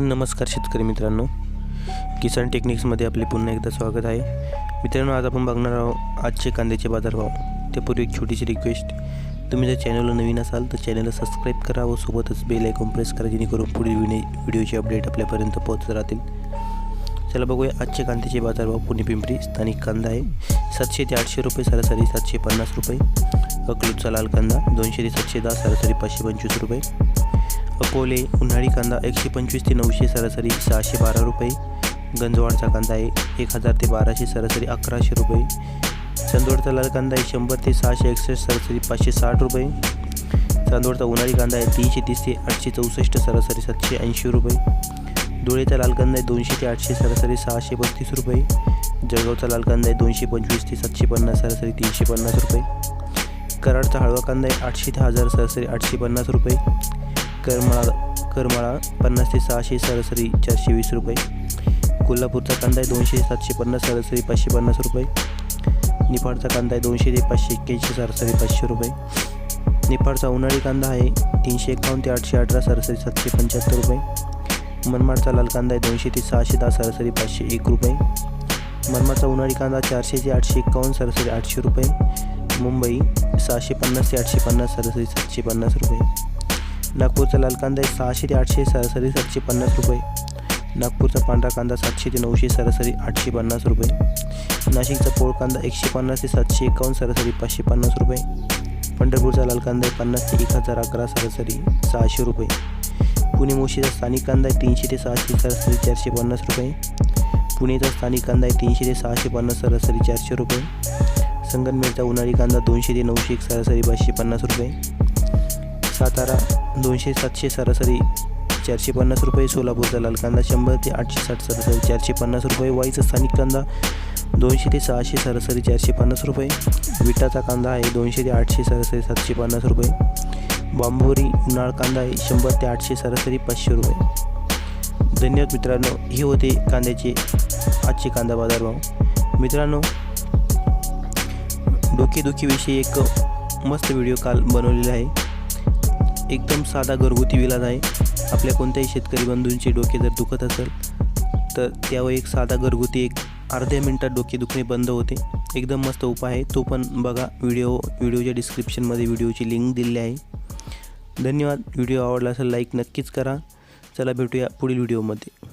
नमस्कार शेतकरी मित्रांनो. किसान टेक्निक्समध्ये आपले पुन्हा एकदा स्वागत आहे. मित्रांनो आज आपण बघणार आहोत आजचे कांद्याचे बाजारभाव. त्यापूर्वी एक छोटीशी रिक्वेस्ट तुम्ही जर चॅनलला नवीन असाल तर चॅनलला सबस्क्राईब करा व सोबतच बेल आयकॉन प्रेस करा जेणेकरून पुढील विने व्हिडिओचे अपडेट आपल्यापर्यंत पोहोचत राहतील. चला बघूया आजचे कांद्याचे बाजारभाव. पुणे पिंपरी स्थानिक कांदा आहे. सातशे ते आठशे रुपये सरासरी सातशे पन्नास रुपये. अकलूजचा लाल कांदा दोनशे ते सातशे दहा सरासरी पाचशे पंचवीस रुपये. अकोले उन्हाळी कांदा एकशे पंचवीस ते नऊशे सरासरी सहाशे बारा रुपये. गंजवाडचा कांदा आहे एक हजार ते बाराशे सरासरी अकराशे रुपये. चांदोडचा लाल कांदा आहे शंभर ते सहाशे एकसष्ट सरासरी पाचशे साठ रुपये. चांदोडचा उन्हाळी कांदा आहे तीनशे तीस ते आठशे चौसष्ट सरासरी सातशे ऐंशी रुपये. धुळेचा लाल कांदा आहे दोनशे ते आठशे सरासरी सहाशे बत्तीस रुपये. जळगावचा लाल कांदा आहे दोनशे पंचवीस ते सातशे पन्नास सरासरी तीनशे पन्नास रुपये. कराडचा हळवा कांदा आहे आठशे ते हजार सरासरी आठशे पन्नास रुपये. करमाळा करमाळा पन्नास ते सहाशे सरासरी चारशे वीस रुपये. कोल्हापूरचा कांदा आहे दोनशे सातशे पन्नास सरासरी पाचशे पन्नास रुपये. निफाडचा कांदा आहे दोनशे ते पाचशे एक्क्याऐंशी सरासरी पाचशे रुपये. निफाडचा उन्हाळी कांदा आहे तीनशे एकावन्न ते आठशे अठरा सरासरी सातशे पंच्याहत्तर रुपये. मनमाडचा लाल कांदा आहे दोनशे ते सहाशे दहा सरासरी पाचशे एक रुपये. मनमाडचा उन्हाळी कांदा चारशे ते आठशे एकावन्न सरासरी आठशे रुपये. मुंबई सहाशे पन्नास ते आठशे पन्नास सरासरी सातशे पन्नास रुपये. नागपूरचा लाल कांदा आहे सहाशे ते आठशे सरासरी सातशे पन्नास रुपये. नागपूरचा पांढरा कांदा सातशे ते नऊशे सरासरी आठशे पन्नास रुपये. नाशिकचा पोळ कांदा एकशे पन्नास ते सातशे एकावन्न सरासरी पाचशे पन्नास रुपये. पंढरपूरचा लाल कांदा आहे पन्नास ते एक हजार अकरा सरासरी सहाशे रुपये. पुणे मोशीचा स्थानिक कांदा आहे तीनशे ते सहाशे सरासरी चारशे पन्नास रुपये. पुणेचा स्थानिक कांदा आहे तीनशे ते सहाशे पन्नास सरासरी चारशे रुपये. संगनमेरचा उन्हाळी कांदा दोनशे ते नऊशे एक सरासरी पाचशे पन्नास रुपये. सातारा दोनशे सातशे सरासरी चारशे पन्नास रुपये सोलापूरचा लाल कांदा शंभर ते आठशे साठ सरासरी चारशे पन्नास रुपये वाईचा स्थानिक कांदा दोनशे ते सहाशे सरासरी चारशे पन्नास रुपये. विटाचा कांदा आहे दोनशे ते आठशे सरासरी सातशे पन्नास रुपये. बांबोरी उन्हाळ कांदा आहे शंभर ते आठशे सरासरी पाचशे रुपये. धन्यवाद मित्रांनो हे होते कांद्याचे आजचे कांदा बाजारभाव मित्रांनो डोकेदुखीविषयी एक मस्त व्हिडिओ काल बनवलेला आहे. एकदम साधा घरगुती विलाज आहे आपल्या कोणत्याही शेतकरी बंधूंचे डोके जर दुखत असेल तर त्यावर एक साधा घरगुती एक अर्ध्या मिनटात डोके दुखणे बंद होते. एकदम मस्त उपाय आहे. तो पण बघा व्हिडिओ व्हिडिओच्या डिस्क्रिप्शनमध्ये व्हिडिओची लिंक दिलेली आहे. धन्यवाद. व्हिडिओ आवडला असेल लाईक नक्कीच करा. चला भेटूया पुढील व्हिडिओमध्ये.